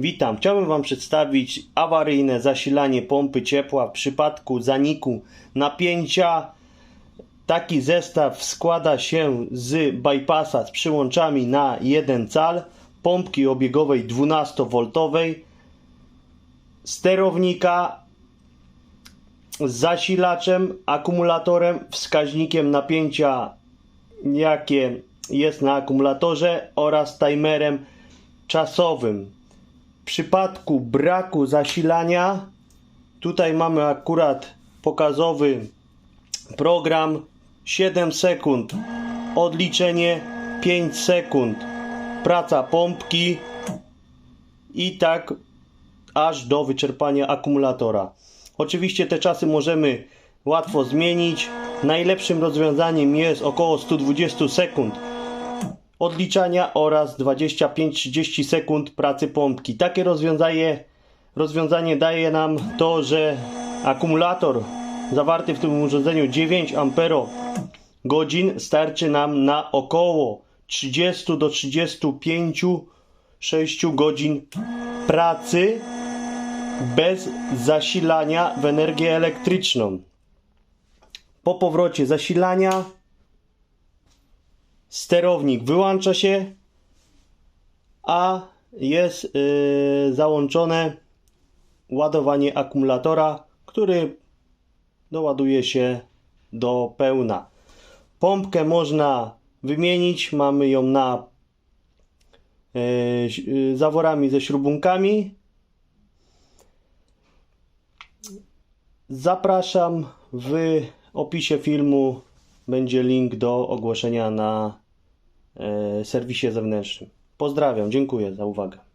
Witam. Chciałbym Wam przedstawić awaryjne zasilanie pompy ciepła w przypadku zaniku napięcia. Taki zestaw składa się z bypassa z przyłączami na 1 cal, pompki obiegowej 12V, sterownika z zasilaczem, akumulatorem, wskaźnikiem napięcia jakie jest na akumulatorze oraz timerem czasowym. Przypadku braku zasilania tutaj mamy akurat pokazowy program 7 sekund odliczenie 5 sekund praca pompki i tak aż do wyczerpania akumulatora. Oczywiście te czasy możemy łatwo zmienić. Najlepszym rozwiązaniem jest około 120 sekund odliczania oraz 25-30 sekund pracy pompki. Takie rozwiązanie, rozwiązanie daje nam to, że akumulator zawarty w tym urządzeniu 9 ampero godzin starczy nam na około 30 do 35 6 godzin pracy bez zasilania w energię elektryczną. Po powrocie zasilania sterownik wyłącza się, a jest yy, załączone ładowanie akumulatora, który doładuje się do pełna. Pompkę można wymienić, mamy ją na yy, yy, zaworami ze śrubunkami. Zapraszam w opisie filmu będzie link do ogłoszenia na e, serwisie zewnętrznym. Pozdrawiam, dziękuję za uwagę.